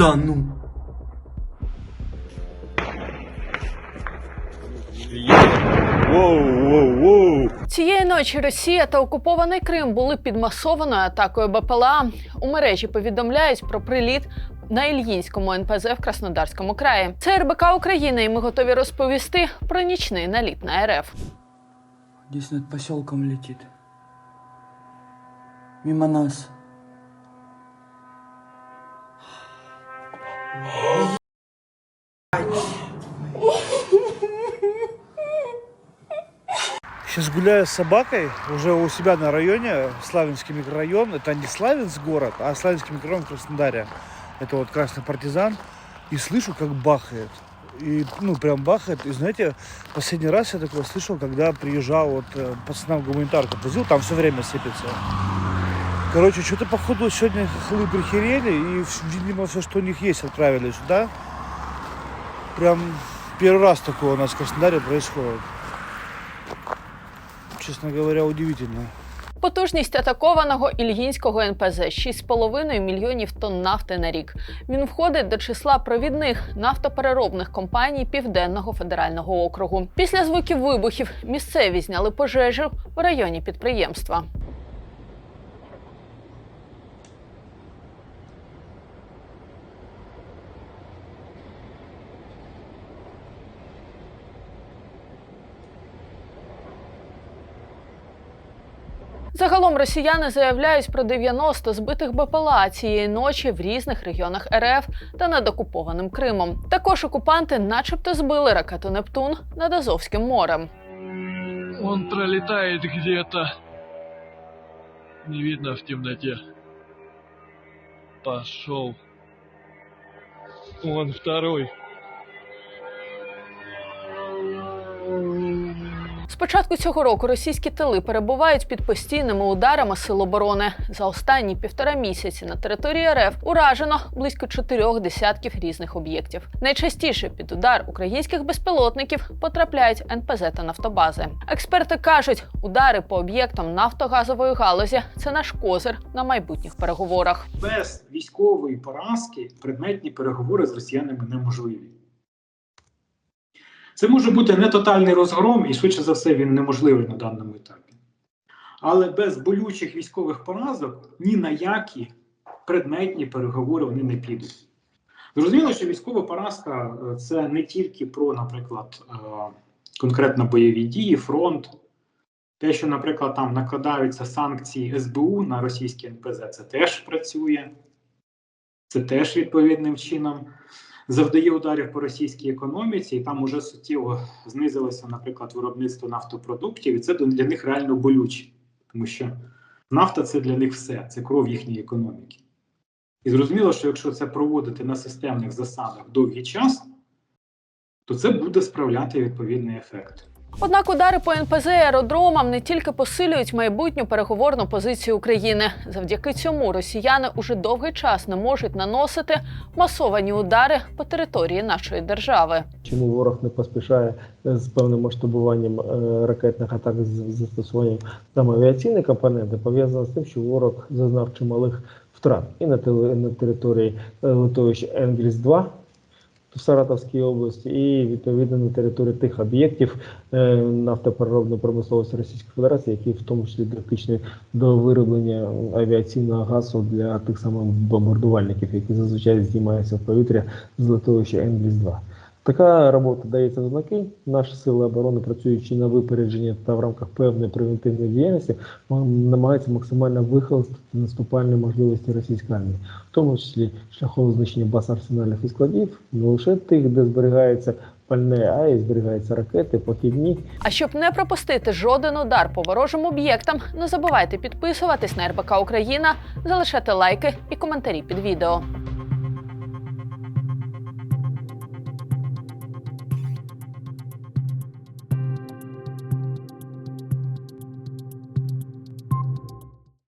Да ну. Цієї ночі Росія та окупований Крим були під масованою атакою БПЛА. У мережі повідомляють про приліт на Ільїнському НПЗ в Краснодарському краї. Це РБК України, і ми готові розповісти про нічний наліт на РФ. Здесь над поселком летит. Мимо нас. Сейчас гуляю с собакой уже у себя на районе, Славянский микрорайон. Это не Славянск город, а Славянский микрорайон в Краснодаре. Это вот Красный партизан. И слышу, как бахает. И, ну, прям бахает. И знаете, последний раз я такое слышал, когда приезжал вот э, пацанам гуманитарку возил, там все время сыпется. Короче, что-то походу сегодня хохлы прихерели, и, видимо, все, что у них есть, отправили сюда. Прям первый раз такое у нас в Краснодаре происходит. Честно говоря, удивительно. Потужність атакованого Ільїнського НПЗ 6,5 мільйонів тонн нафти на рік. Він входить до числа провідних нафтопереробних компаній Південного федерального округу. Після звуків вибухів місцеві зняли пожежу в районі підприємства. Загалом росіяни заявляють про 90 збитих БПЛА цієї ночі в різних регіонах РФ та над окупованим Кримом. Також окупанти, начебто, збили ракету Нептун над Азовським морем. Он пролетает где-то. Не видно в темноте. Пошел. Вон второй. Початку цього року російські тили перебувають під постійними ударами сил оборони. За останні півтора місяці на території РФ уражено близько чотирьох десятків різних об'єктів. Найчастіше під удар українських безпілотників потрапляють НПЗ та нафтобази. Експерти кажуть, удари по об'єктам нафтогазової галузі це наш козир на майбутніх переговорах. без військової поразки предметні переговори з росіянами неможливі. Це може бути не тотальний розгром, і швидше за все він неможливий на даному етапі. Але без болючих військових поразок ні на які предметні переговори вони не підуть. Зрозуміло, що військова поразка це не тільки про, наприклад, е, конкретно бойові дії, фронт. Те, що, наприклад, там накладаються санкції СБУ на російські НПЗ, це теж працює, це теж відповідним чином завдає ударів по російській економіці, і там уже суттєво знизилося, наприклад, виробництво нафтопродуктів, і це для них реально болюче, тому що нафта це для них все, це кров їхньої економіки. І зрозуміло, що якщо це проводити на системних засадах довгий час, то це буде справляти відповідний ефект. Однак удари по НПЗ аеродромам не тільки посилюють майбутню переговорну позицію України. Завдяки цьому росіяни уже довгий час не можуть наносити масовані удари по території нашої держави. Чому ворог не поспішає з певним масштабуванням е, ракетних атак з застосуванням саме авіаційної компоненти, пов'язано з тим, що ворог зазнав чималих втрат і на, території е, литовища Енгельс-2 в Саратовській області, і відповідно на території тих об'єктів е, нафтопереробної промисловості Російської Федерації, які в тому числі дотичні до вироблення авіаційного газу для тих самих бомбардувальників, які зазвичай здіймаються в повітря з литовища Енгельс-2. Така робота дається в знаки. Наші сили оборони, працюючи на випередження та в рамках певної превентивної діяльності, намагаються максимально вихолостити наступальні можливості російської армії, в тому числі шляхом знищення баз арсеналів і складів, не лише тих, де зберігається пальне, а й зберігаються ракети, похідні А щоб не пропустити жоден удар по ворожим об'єктам, не забувайте підписуватись на РБК Україна, залишати лайки і коментарі під відео.